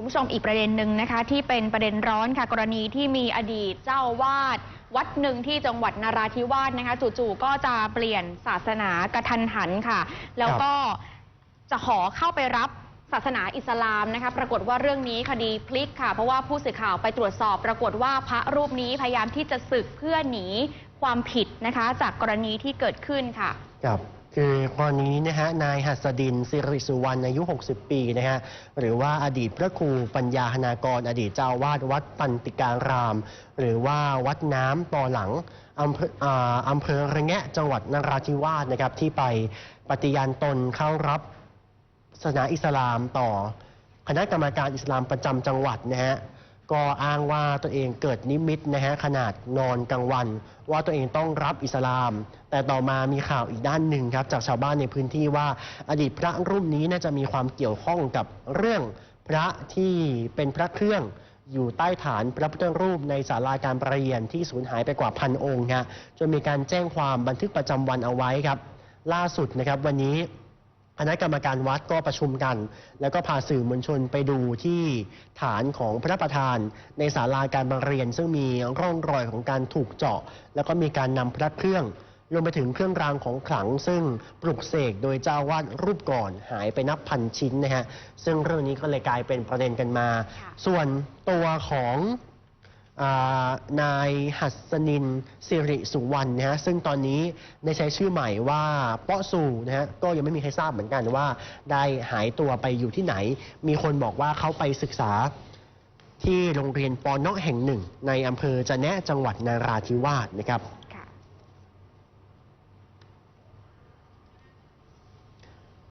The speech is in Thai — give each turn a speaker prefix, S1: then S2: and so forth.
S1: คุณผู้ชมอีกประเด็นหนึ่งนะคะ ที่เป็นประเด็นร้อนค่ะกรณีที่มีอดีตเจ้าวาดวัดหนึ่งที่จังหวัดนาราธิวาสนะคะจู่ๆก็จะเปลี่ยนศาสนากระทันหันค่ะ แล้วก็จะขอเข้าไปรับศาสนาอิสลามนะคะ ปรากฏว่าเรื่องนี้คดีพลิกค่ะ เพราะว่าผู้สื่อข่าวไปตรวจสอบ ปรากฏว่าพระรูปนี้พยายามที่จะศึกเพื่อหนีความผิดนะคะ จากกรณีที่เกิดขึ้นค่ะ
S2: ครับ คือกรณีนี้นะฮะนายหัสดินสิริสุวรรณอายุ 60 ปีนะฮะหรือว่าอดีตพระครูปัญญาหนากร อดีตเจ้าวาดวัดปันติการาม หรือว่าวัดน้ำต่อหลังอำเภออ่าอำเภอระแงะจังหวัดนราธิวาสนะครับที่ไปปฏิญาณตนเข้ารับศาสนาอิสลามต่อ คณะกรรมการอิสลามประจำจังหวัดนะฮะ ก็อ้างว่าตัวเองเกิดนิมิตนะฮะขนาดนอนกลางวัน ว่าตัวเองต้องรับอิสลาม แต่ต่อมามีข่าวอีกด้านหนึ่งครับจากชาวบ้านในพื้นที่ว่าอดีตพระรูปนี้น่าจะมีความเกี่ยวข้องกับเรื่องพระที่เป็นพระเครื่องอยู่ใต้ฐานพระพุทธรูปในศาลาการประเรียนที่สูญหายไปกว่าพันองค์ฮะจนมีการแจ้งความบันทึกประจำวันเอาไว้ครับ ล่าสุดนะครับวันนี้ คณะกรรมการวัดก็ประชุมกัน แล้วก็พาสื่อมวลชนไปดูที่ฐานของพระประธาน ในศาลาการประเรียน ซึ่งมีร่องรอยของการถูกเจาะ แล้วก็มีการนำพระเครื่องรวมไปถึงเครื่องรางของขลัง ซึ่งปลุกเสกโดยเจ้าวาดรูปก่อนหายไปนับพันชิ้นนะฮะซึ่งเรื่องนี้ก็เลยกลายเป็นประเด็นกันมา
S1: ค่ะ
S2: ส่วนตัวของอา นายหัสนินสิริสุวรรณนะฮะซึ่งตอนนี้ได้ใช้ชื่อใหม่ว่าเปาะสู่นะฮะก็ยังไม่มีใครทราบเหมือนกันว่า ได้หายตัวไปอยู่ที่ไหน มีคนบอกว่าเขาไปศึกษาที่โรงเรียนปอนอกแห่งหนึ่ง ในอำเภอจะแนะจังหวัดนาราธิวาสนะครับ